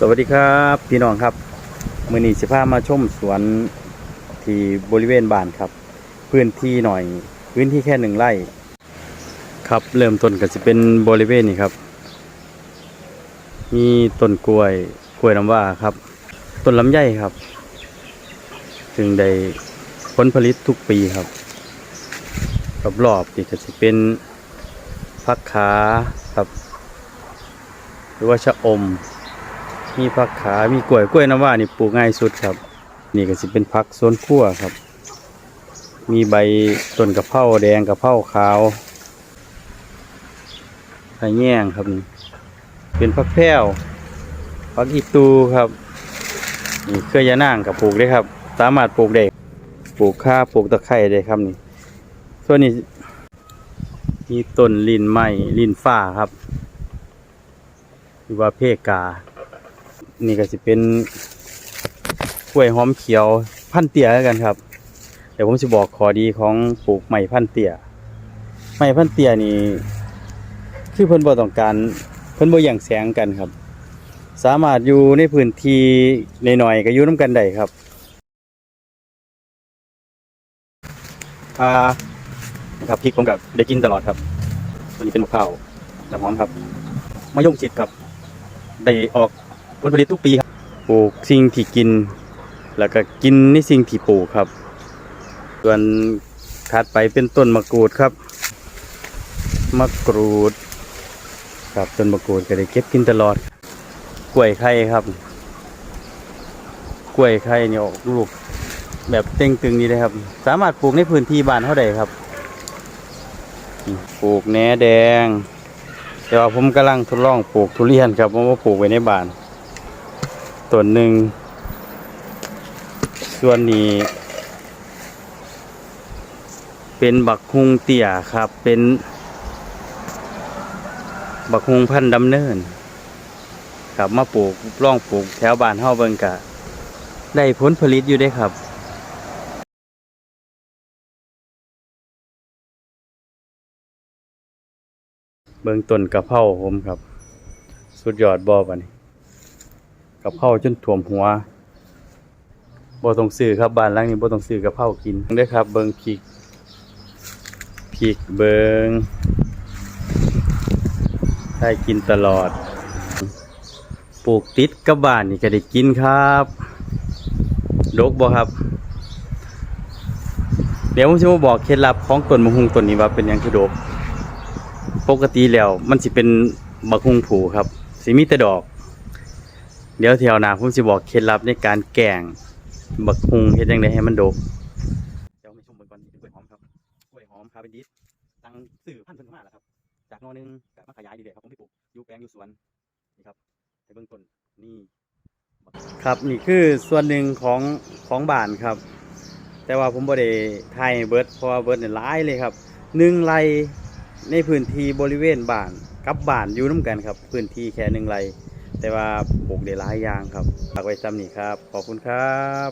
สวัสดีครับพี่น้องครับมือนีสิพามาชมสวนที่บริเวณบ้านครับ พื้นที่หน่อยพื้นที่แค่หนึ่งไร่ ครับเริ่มต้นก็จะเป็นบริเวณนี้ครับ มีต้นกล้วยกล้วยน้ำว้าครับต้นลำไยครับถึงได้ผลผลิตทุกปีครับรอบๆนี่ก็จะเป็นพักขาครับ หรือว่าชะอม มีผักขา มีกล้วยกล้วยน้ำว้านี่ปลูกง่ายสุดครับ นี่ก็สิเป็นผักสวนครัวครับ มีใบต้นกะเพราแดงกะเพราขาวไผ่แง่งครับนี่เป็นผักแพรวผักอีตูครับนี่เคยยานางกับปลูกได้ครับ สามารถปลูกได้ปลูกข้าปลูกตะไคร้ได้ครับนี่ส่วนนี้มีต้นลินไม้ลินฟ้าครับหรือว่าเพกา นี่ก็สิเป็นกล้วยหอมเขียวพันเตี้ยแล้วกันครับ เดี๋ยวผมจะบอกขอดีของปลูกไม้พันเตี้ยไม้พันเตี้ยนี่คือเพิ่นบ่ต้องการเพิ่นบ่แย่างแสงกันครับ สามารถอยู่ในพื้นที่ในหน่อยก็อยู่นํกันได้ครับอ่าครับพริกผมกับได้กินตลอดครับตัวนี้เป็นมะพร้าวน้ำหอมครับมะยงชิดครับได้ออก ผลผลิตทุกปีครับปลูกสิ่งที่กิน แล้วก็กินในสิ่งที่ปลูกครับ ส่วนถัดไปเป็นต้นมะกรูดครับมะกรูด ครับต้นมะกรูดก็ได้เก็บกินตลอด กล้วยไข่ครับ กล้วยไข่เนี่ยออกลูกแบบเต่งตึงนี้เลยครับ สามารถปลูกในพื้นที่บ้านเท่าใดครับปลูกแหนแดง แต่ว่าผมกำลังทดลองปลูกทุเรียนครับเพราะว่าปลูกไว้ในบ้าน ต้นหนึ่ง ส่วนนี้ เป็นบักฮุงเตี่ยครับ เป็น บักฮุงพันธ์ดำเนิน ครับมาปลูกล่องปลูกแถวบ้านเฮาเบิงกะ ได้ผลผลิตอยู่ได้ครับเบิงต้นกระเพราผมครับ สุดยอดบ่บัดนี้ กะเพราจนท่วมหัวบ่ต้องซื้อครับบ้านหลังนี้บ่ต้องซื้อกะเพรากินเด้อครับ เบิงพริกพริกเบิงได้กินตลอด ปลูกติดกับบ้านนี่ก็ได้กินครับดกบ่ครับ เดี๋ยวผมจะมาบอกเคล็ดลับของต้นมะฮุงต้นนี้ว่าเป็นยังคือดก ปกติแล้วมันสิเป็นบักฮุงผูครับสิมีแต่ดอก เดี๋ยวแถวหน้าผมสิบอกเคล็ดลับในการแกงบักฮุงเฮ็ดจังไดให้มันดกเดี๋ยวไปชมเบิ่งก่อนนี่เป็นกล้วยหอมครับกล้วยหอมคาเป็นดิสตั้งสื่อพันธุ์พิ่นเข้ามาแล้วครับ จากนอหนึงก็มาขยายดีเลยครับผมไปปลูกอยู่แปลงอยู่สวนนี่ครับในเบื้องต้นนี่ครับนี่คือส่วนหนึ่งของของบ้านครับ แต่ว่าผมบ่ได้ถ่ายเบิร์ดเพราะว่าเบิร์ดเนี่ยหลายเลยครับหนึ่งไรในพื้นที่บริเวณบ้านกับบ้านอยู่น้ำกันครับ พื้นที่แค่หนึ่งไร่ แต่ว่าปลูกได้หลายอย่างครับฝากไว้ซ้ำนี่ครับ ขอบคุณครับ